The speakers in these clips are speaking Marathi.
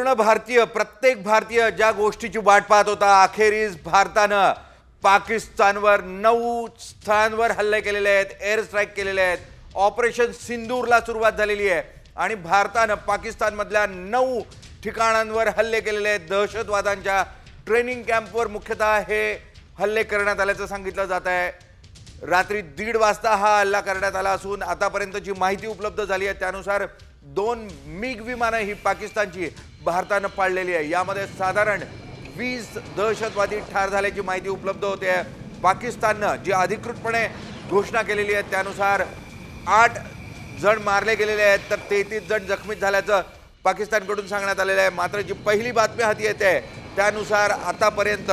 पूर्ण भारतीय प्रत्येक भारतीय ज्या गोष्टीची वाट पाहत होता अखेरीस भारतानं पाकिस्तानवर नऊ स्थानांवर हल्ले केलेले आहेत एअर स्ट्राईक केलेले आहेत. ऑपरेशन सिंदूरला सुरुवात झालेली आहे. आणि भारतानं पाकिस्तानमधल्या नऊ ठिकाणांवर हल्ले केलेले आहेत. दहशतवादांच्या ट्रेनिंग कॅम्पवर मुख्यतः हे हल्ले करण्यात आल्याचं सांगितलं जात आहे. रात्री दीड वाजता हा हल्ला करण्यात आला असून आतापर्यंत जी माहिती उपलब्ध झाली आहे. त्यानुसार दोन मिग विमानं ही पाकिस्तानची भारतानं पाडलेली आहे. यामध्ये साधारण वीस दहशतवादी ठार झाल्याची माहिती उपलब्ध होते पाकिस्ताननं जी अधिकृतपणे घोषणा केलेली आहे त्यानुसार आठ जण मारले गेलेले आहेत तर तेहतीस जण जखमी झाल्याचं पाकिस्तानकडून सांगण्यात आलेलं आहे. मात्र जी पहिली बातमी हाती येते त्यानुसार आतापर्यंत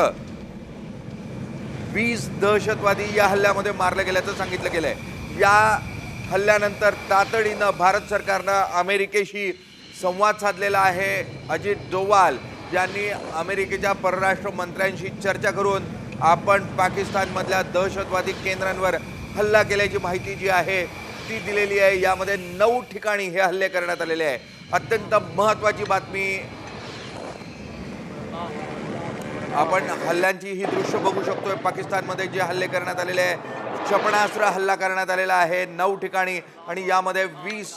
वीस दहशतवादी या हल्ल्यामध्ये मारले गेल्याचं सांगितलं गेलं आहे या हल्ल्यानंतर तातडीनं भारत सरकारनं अमेरिकेशी संवाद साधलेला आहे. अजित डोवाल यांनी अमेरिकेच्या परराष्ट्र मंत्र्यांशी चर्चा करून आपण पाकिस्तानमधल्या दहशतवादी केंद्रांवर हल्ला केल्याची माहिती जी आहे ती दिलेली आहे. यामध्ये नऊ ठिकाणी हे हल्ले करण्यात आलेले आहे. अत्यंत महत्त्वाची बातमी आपण हल्ल्यांची ही दृश्य बघू शकतोय. पाकिस्तानमध्ये जे हल्ले करण्यात आलेले आहे क्षेपणास्त्र हल्ला करण्यात आलेला आहे. नऊ ठिकाणी आणि यामध्ये वीस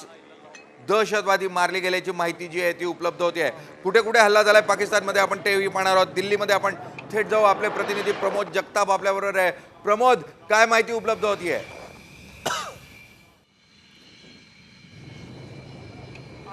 दहशतवादी मारले गेल्याची माहिती जी आहे ती उपलब्ध होती आहे. कुठे कुठे हल्ला झाला आहे पाकिस्तानमध्ये आपण टीव्ही पाहणार आहोत. दिल्लीमध्ये आपण थेट जाऊ. आपले प्रतिनिधी प्रमोद जगताप आपल्याबरोबर आहे. प्रमोद काय माहिती उपलब्ध होती आहे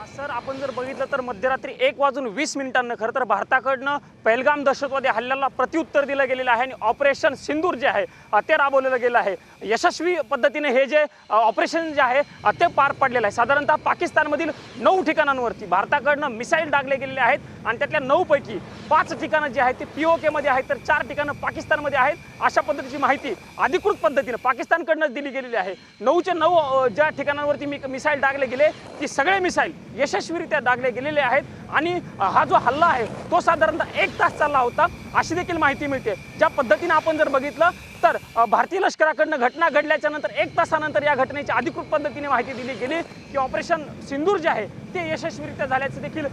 सर आपण जर बघितलं तर मध्यरात्री एक वाजून वीस मिनिटांना खरं तर भारताकडनं पहलगाम दहशतवादी हल्ल्याला प्रत्युत्तर दिलं गेलेलं आहे आणि ऑपरेशन सिंदूर जे आहे ते राबवलेलं गेलं आहे. यशस्वी पद्धतीने हे जे ऑपरेशन जे आहे ते पार पडलेलं आहे. साधारणतः पाकिस्तानमधील नऊ ठिकाणांवरती भारताकडनं मिसाईल डागले गेलेले आहेत आणि त्यातल्या नऊपैकी पाच ठिकाणं जी आहेत ती पी ओ केमध्ये आहेत तर चार ठिकाणं पाकिस्तानमध्ये आहेत. अशा पद्धतीची माहिती अधिकृत पद्धतीनं पाकिस्तानकडनंच दिली गेलेली आहे. नऊच्या नऊ ज्या ठिकाणांवरती मी मिसाईल डागले गेले ती सगळे मिसाईल यशस्वीरित्या दागले गेलेले आहेत. आणि हा जो हल्ला आहे तो साधारणतः एक तास चालला होता. अशी देखील माहिती मिळते. ज्या पद्धतीनं आपण जर बघितलं तर भारतीय लष्कराकडनं घटना घडल्याच्या नंतर एक तासानंतर या घटनेची अधिकृत पद्धतीने माहिती दिली गेली की ऑपरेशन सिंदूर जे आहे ते यशस्वीरित्या झाल्याचं देखील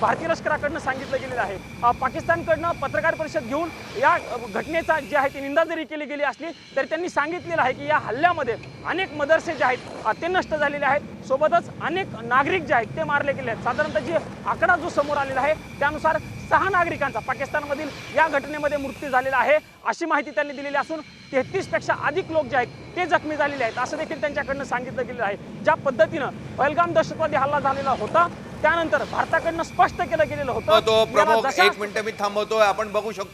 भारतीय लष्कराकडनं सांगितलं गेलेलं आहे. पाकिस्तानकडनं पत्रकार परिषद घेऊन या घटनेचा जी आहे ती निंदा जरी केली गेली असली तरी त्यांनी सांगितलेलं आहे की या हल्ल्यामध्ये अनेक मदरसे जे आहेत ते नष्ट झालेले आहेत. सोबतच अनेक नागरिक जे आहेत ते मारले गेले आहेत. साधारणतः जे आकडा जो समोर आलेला आहे त्यानुसार सहा नागरिकांचा पाकिस्तानमधील या घटनेमध्ये मृत्यू झालेला आहे अशी माहिती त्यांनी दिलेली असून तेहतीसपेक्षा अधिक लोक जे आहेत ते जखमी झालेले आहेत असं देखील त्यांच्याकडनं सांगितलं गेलेलं आहे. ज्या पद्धतीनं पहलगाम दहशतवादी हल्ला झालेला होता त्यानंतर भारताकडनं स्पष्ट केलं गेलेलं होतं. एक मिनिट मी थांबवतोय आपण बघू शकतोय